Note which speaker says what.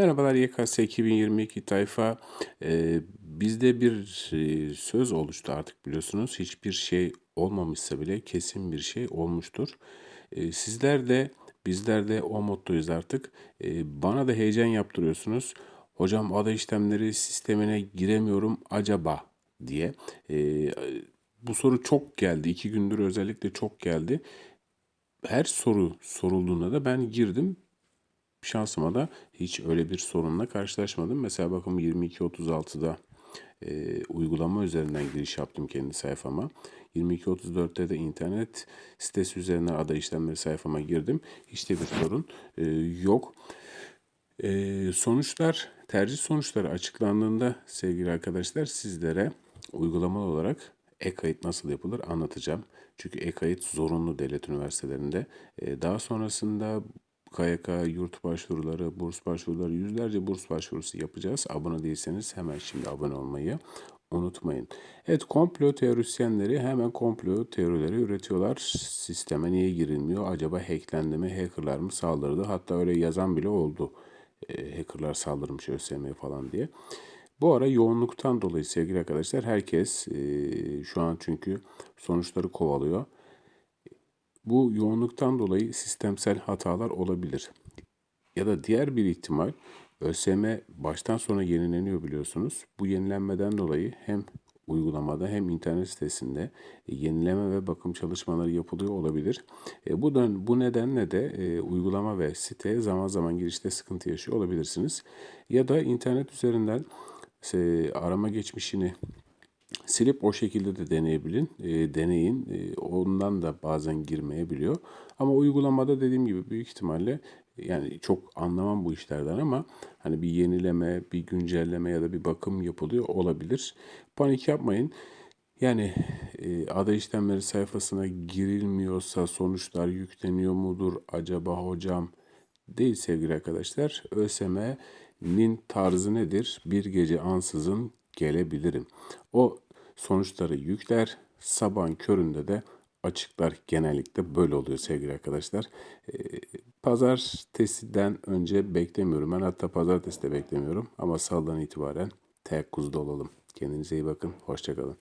Speaker 1: Merhabalar YKS 2022 tayfa. Ee, bizde bir e, söz oluştu artık biliyorsunuz. Hiçbir şey olmamışsa bile kesin bir şey olmuştur. Ee, sizler de bizler de o moddayız artık. Ee, bana da heyecan yaptırıyorsunuz. Hocam ada işlemleri sistemine giremiyorum acaba diye. Ee, bu soru çok geldi. İki gündür özellikle çok geldi. Her soru sorulduğunda da ben girdim şansıma da hiç öyle bir sorunla karşılaşmadım. Mesela bakın 22.36'da e, uygulama üzerinden giriş yaptım kendi sayfama. 22.34'te de internet sitesi üzerinden ada işlemleri sayfama girdim. Hiç de bir sorun e, yok. E, sonuçlar, tercih sonuçları açıklandığında sevgili arkadaşlar sizlere uygulamalı olarak e-kayıt nasıl yapılır anlatacağım. Çünkü e-kayıt zorunlu devlet üniversitelerinde. E, daha sonrasında KYK, yurt başvuruları, burs başvuruları, yüzlerce burs başvurusu yapacağız. Abone değilseniz hemen şimdi abone olmayı unutmayın. Evet komplo teorisyenleri hemen komplo teorileri üretiyorlar. Sisteme niye girilmiyor? Acaba hacklendi mi? Hackerlar mı saldırdı? Hatta öyle yazan bile oldu. E, hackerlar saldırmış ÖSYM'ye falan diye. Bu ara yoğunluktan dolayı sevgili arkadaşlar herkes e, şu an çünkü sonuçları kovalıyor. Bu yoğunluktan dolayı sistemsel hatalar olabilir. Ya da diğer bir ihtimal ÖSYM baştan sona yenileniyor biliyorsunuz. Bu yenilenmeden dolayı hem uygulamada hem internet sitesinde yenileme ve bakım çalışmaları yapılıyor olabilir. E, bu da bu nedenle de e, uygulama ve siteye zaman zaman girişte sıkıntı yaşıyor olabilirsiniz. Ya da internet üzerinden e, arama geçmişini silip o şekilde de deneyebilin, e, deneyin. E, ondan da bazen girmeyebiliyor. Ama uygulamada dediğim gibi büyük ihtimalle yani çok anlamam bu işlerden ama hani bir yenileme, bir güncelleme ya da bir bakım yapılıyor olabilir. Panik yapmayın. Yani e, ada işlemleri sayfasına girilmiyorsa sonuçlar yükleniyor mudur acaba hocam? Değil sevgili arkadaşlar. ÖSYM'nin tarzı nedir? Bir gece ansızın gelebilirim. O sonuçları yükler. Sabahın köründe de açıklar. Genellikle böyle oluyor sevgili arkadaşlar. Ee, pazartesiden önce beklemiyorum. Ben hatta pazartesi de beklemiyorum. Ama salıdan itibaren teyakkuzda olalım. Kendinize iyi bakın. Hoşçakalın.